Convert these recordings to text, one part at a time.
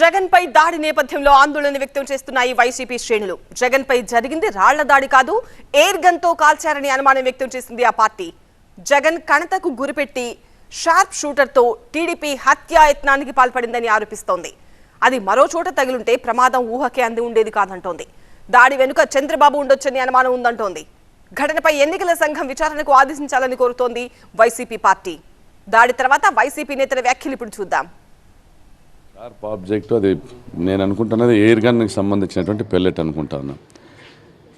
జగన్ పై దాడి నేపథ్యంలో ఆందోళన వ్యక్తం చేస్తున్నాయి వైసీపీ శ్రేణులు. జగన్ పై జరిగింది రాళ్ళ దాడి కాదు ఎయిర్ గన్తో కాల్చారని అనుమానం వ్యక్తం చేసింది ఆ పార్టీ. జగన్ కణతకు గురిపెట్టి షార్ప్ షూటర్తో టీడీపీ హత్యాయత్నానికి పాల్పడిందని ఆరోపిస్తోంది. అది మరో చోట తగిలుంటే ప్రమాదం ఊహకే అంది ఉండేది కాదంటోంది. దాడి వెనుక చంద్రబాబు ఉండొచ్చని అనుమానం ఉందంటోంది. ఘటనపై ఎన్నికల సంఘం విచారణకు ఆదేశించాలని కోరుతోంది వైసీపీ పార్టీ. దాడి తర్వాత వైసీపీ నేతల వ్యాఖ్యలు ఇప్పుడు చూద్దాం. షార్ప్ ఆబ్జెక్ట్ అది నేను అనుకుంటున్నది ఎయిర్ గన్కి సంబంధించినటువంటి పెల్లెట్ అనుకుంటాను.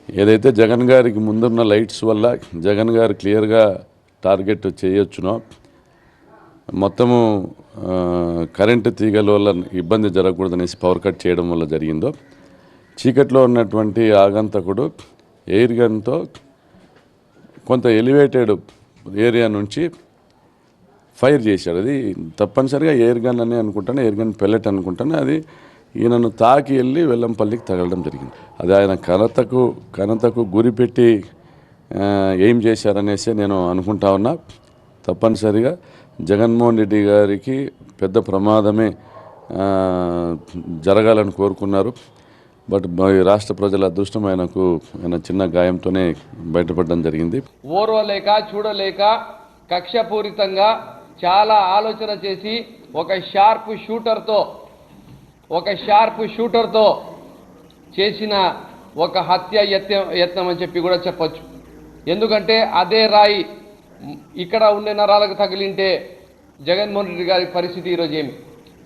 ఏదైతే జగన్ గారికి ముందున్న లైట్స్ వల్ల జగన్ గారు క్లియర్గా టార్గెట్ చేయొచ్చునో మొత్తము కరెంటు తీగల వల్ల ఇబ్బంది జరగకూడదనేసి పవర్ కట్ చేయడం వల్ల జరిగిందో చీకట్లో ఉన్నటువంటి ఆగంతకుడు ఎయిర్ గన్తో కొంత ఎలివేటెడ్ ఏరియా నుంచి ఫైర్ చేశాడు. అది తప్పనిసరిగా ఎయిర్ గన్ అని అనుకుంటాను ఎయిర్ గన్ పెల్లెట్ అనుకుంటాను. అది ఈయనను తాకి వెళ్ళి వెల్లంపల్లికి తగలడం జరిగింది. అది ఆయన కనతకు కనతకు గురిపెట్టి ఏం చేశారనేసి నేను అనుకుంటా ఉన్నా. తప్పనిసరిగా జగన్మోహన్ రెడ్డి గారికి పెద్ద ప్రమాదమే జరగాలని కోరుకున్నారు. బట్ రాష్ట్ర ప్రజల అదృష్టం ఆయనకు ఆయన చిన్న గాయంతోనే బయటపడడం జరిగింది. ఓర్వలేక చూడలేక కక్షపూరితంగా చాలా ఆలోచన చేసి ఒక షార్ప్ షూటర్తో ఒక షార్ప్ షూటర్తో చేసిన ఒక హత్య యత్నం యత్నం అని చెప్పి కూడా చెప్పచ్చు. ఎందుకంటే అదే రాయి ఇక్కడ ఉండే నరాలకు తగిలింటే జగన్మోహన్ రెడ్డి గారి పరిస్థితి ఈరోజు ఏమి?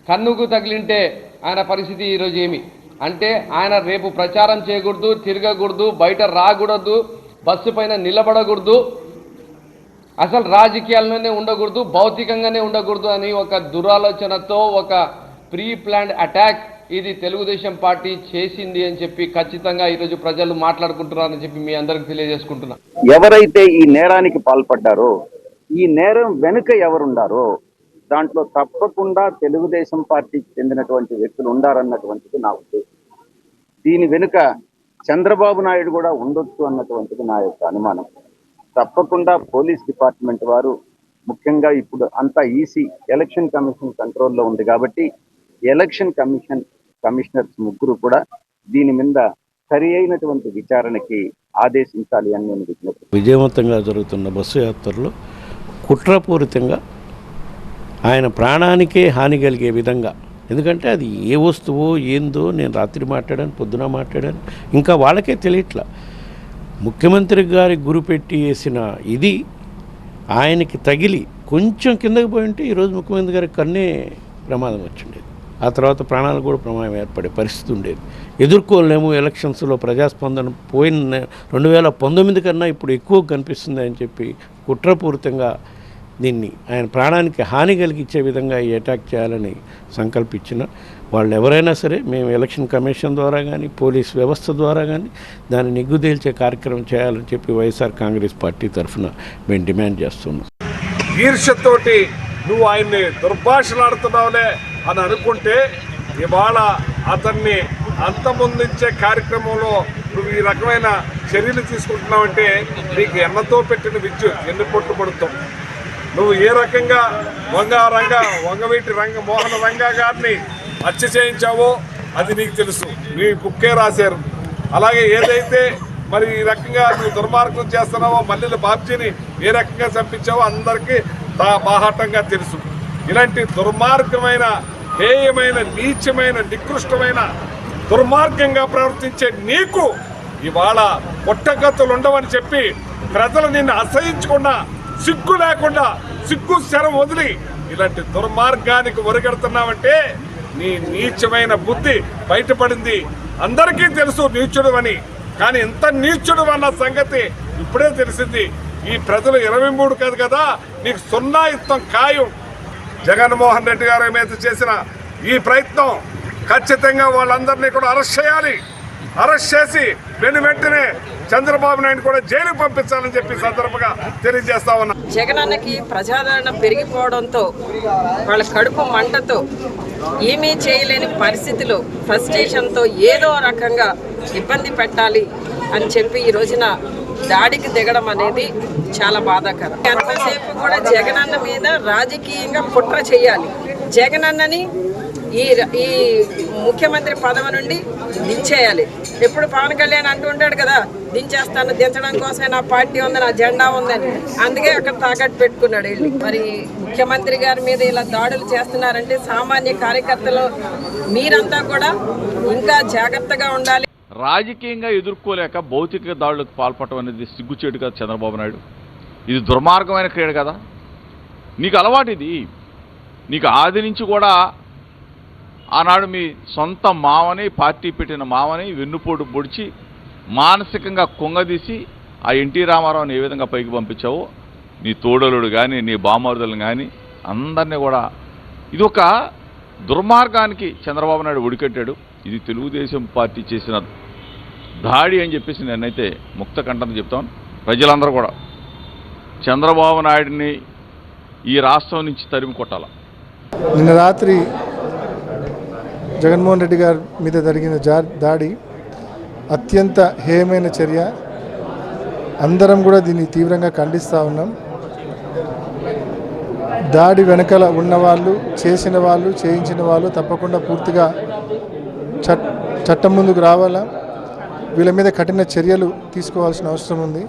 కన్నుకు తగిలింటే ఆయన పరిస్థితి ఈరోజు ఏమి? అంటే ఆయన రేపు ప్రచారం చేయకూడదు తిరగకూడదు బయట రాకూడదు బస్సు పైన నిలబడకూడదు అసలు రాజకీయాల్లోనే ఉండకూడదు భౌతికంగానే ఉండకూడదు అని ఒక దురాలోచనతో ఒక ప్రీ ప్లాన్డ్ అటాక్ ఇది తెలుగుదేశం పార్టీ చేసింది అని చెప్పి ఖచ్చితంగా ఈరోజు ప్రజలు మాట్లాడుకుంటున్నారని చెప్పి మీ అందరికి తెలియజేసుకుంటున్నా. ఎవరైతే ఈ నేరానికి పాల్పడ్డారో ఈ నేరం వెనుక ఎవరుండారో దాంట్లో తప్పకుండా తెలుగుదేశం పార్టీకి చెందినటువంటి వ్యక్తులు ఉండారన్నటువంటిది నా ఉద్దేశం. దీని వెనుక చంద్రబాబు నాయుడు కూడా ఉండొచ్చు అన్నటువంటిది నా యొక్క అనుమానం. తప్పకుండా పోలీస్ డిపార్ట్మెంట్ వారు ముఖ్యంగా ఇప్పుడు అంతా ఈసీ ఎలక్షన్ కమిషన్ కంట్రోల్లో ఉంది కాబట్టి ఎలక్షన్ కమిషన్ కమిషనర్స్ ముగ్గురు కూడా దీని మీద సరి అయినటువంటి విచారణకి ఆదేశించాలి అని నేను విజ్ఞప్తి విజయవంతంగా జరుగుతున్న బస్సు యాత్రలో కుట్రపూరితంగా ఆయన ప్రాణానికే హాని కలిగే విధంగా ఎందుకంటే అది ఏ వస్తువో ఏందో నేను రాత్రి మాట్లాడాను పొద్దున మాట్లాడాను ఇంకా వాళ్ళకే తెలియట్లా. ముఖ్యమంత్రి గారి గురిపెట్టి వేసిన ఇది ఆయనకి తగిలి కొంచెం కిందకి పోయి ఉంటే ఈరోజు ముఖ్యమంత్రి గారికి కన్నే ప్రమాదం వచ్చిండేది. ఆ తర్వాత ప్రాణాలు కూడా ప్రమాదం ఏర్పడే పరిస్థితి ఉండేది. ఎదుర్కోలేము ఎలక్షన్స్లో ప్రజాస్పందన పోయిన రెండు వేల పంతొమ్మిది కన్నా ఇప్పుడు ఎక్కువ కనిపిస్తుంది అని చెప్పి కుట్రపూరితంగా దీన్ని ఆయన ప్రాణానికి హాని కలిగించే విధంగా ఈ అటాక్ చేయాలని సంకల్పించిన వాళ్ళు ఎవరైనా సరే మేము ఎలక్షన్ కమిషన్ ద్వారా కానీ పోలీస్ వ్యవస్థ ద్వారా కానీ దాన్ని నిగ్గుదేల్చే కార్యక్రమం చేయాలని చెప్పి వైఎస్ఆర్ కాంగ్రెస్ పార్టీ తరఫున మేము డిమాండ్ చేస్తున్నాం. ఈర్ష్యతోటి నువ్వు ఆయన్ని దుర్భాషలాడుతున్నావులే అని అనుకుంటే ఇవాళ అతన్ని అంతమొందించే కార్యక్రమంలో నువ్వు ఈ రకమైన చర్యలు తీసుకుంటున్నావంటే నీకు ఎన్నతో పెట్టిన విద్యుత్ ఎన్ని పొట్టు పడుతావు? నువ్వు ఏ రకంగా వంగ రంగ వంగవీటి రంగ మోహన రంగ గారిని హత్య చేయించావో అది నీకు తెలుసు. నీ బుక్కే రాశారు. అలాగే ఏదైతే మరి ఈ రకంగా నువ్వు దుర్మార్గం చేస్తున్నావో మల్లెల బాబ్జీని ఏ రకంగా చంపించావో అందరికీ తా బాహాటంగా తెలుసు. ఇలాంటి దుర్మార్గమైన హేయమైన నీచమైన నికృష్టమైన దుర్మార్గంగా ప్రవర్తించే నీకు ఇవాళ పుట్టగతులు ఉండవని చెప్పి ప్రజలు నిన్ను అసహించకుండా సిగ్గు లేకుండా సిగ్గు శరం వదిలి ఇలాంటి దుర్మార్గానికి ఒరిగడుతున్నావంటే నీ నీచమైన బుద్ధి బయటపడింది. అందరికీ తెలుసు నీచుడు అని. కానీ ఇంత నీచుడు అన్న సంగతి ఇప్పుడే తెలిసింది. ఈ ప్రజలు ఇరవై మూడు కాదు కదా నీకు సున్నా ఇత్తం ఖాయం. జగన్మోహన్ రెడ్డి గారి మీద చేసిన ఈ ప్రయత్నం ఖచ్చితంగా వాళ్ళందరినీ కూడా అరెస్ట్ చేయాలి. అరెస్ట్ చేసి వెను వెంటనే చంద్రబాబు నాయుడు కూడా జైలుకు పంపించాలని చెప్పి సందర్భంగా తెలియజేస్తా ఉన్నా. జగనన్నకి ప్రజాదరణ పెరిగిపోవడంతో వాళ్ళ కడుపు మంటతో ఏమీ చేయలేని పరిస్థితిలో ఫ్రస్ట్రేషన్తో ఏదో రకంగా ఇబ్బంది పెట్టాలి అని చెప్పి ఈ రోజున దాడికి దిగడం అనేది చాలా బాధాకరం. ఎంతసేపు కూడా జగనన్న మీద రాజకీయంగా కుట్ర చేయాలి. జగనన్నని ఈ ఈ ముఖ్యమంత్రి పదవి నుండి దించేయాలి. ఎప్పుడు పవన్ కళ్యాణ్ అంటూ ఉంటాడు కదా దించేస్తాను దించడం కోసమే నా పార్టీ ఉంది నా జెండా ఉందని అందుకే అక్కడ తాకట్టు పెట్టుకున్నాడు వెళ్ళి. మరి ముఖ్యమంత్రి గారి మీద ఇలా దాడులు చేస్తున్నారంటే సామాన్య కార్యకర్తలు మీరంతా కూడా ఇంకా జాగ్రత్తగా ఉండాలి. రాజకీయంగా ఎదుర్కోలేక భౌతిక దాడులకు పాల్పడటం అనేది సిగ్గుచేటు కదా చంద్రబాబు నాయుడు. ఇది దుర్మార్గమైన క్రీడ కదా. నీకు అలవాటు ఇది. నీకు ఆది నుంచి కూడా ఆనాడు మీ సొంత మావని పార్టీ పెట్టిన మావని వెన్నుపోటు పొడిచి మానసికంగా కుంగదీసి ఆ ఎన్టీ రామారావుని ఏ విధంగా పైకి పంపించావో నీ తోడలుడు కానీ నీ బామరుదులను కానీ అందరినీ కూడా ఇది ఒక దుర్మార్గానికి చంద్రబాబు నాయుడు ఒడికట్టాడు. ఇది తెలుగుదేశం పార్టీ చేసిన దాడి అని చెప్పేసి నేనైతే ముక్త కంఠం చెప్తాను. ప్రజలందరూ కూడా చంద్రబాబు నాయుడిని ఈ రాష్ట్రం నుంచి తరిమి కొట్టాల నిన్న రాత్రి జగన్మోహన్ రెడ్డి గారి మీద జరిగిన జా దాడి అత్యంత హేయమైన చర్య. అందరం కూడా దీన్ని తీవ్రంగా ఖండిస్తూ ఉన్నాం. దాడి వెనకాల ఉన్నవాళ్ళు చేసిన వాళ్ళు చేయించిన వాళ్ళు తప్పకుండా పూర్తిగా చట్ చట్టం ముందుకు రావాలా? వీళ్ళ మీద కఠిన చర్యలు తీసుకోవాల్సిన అవసరం ఉంది.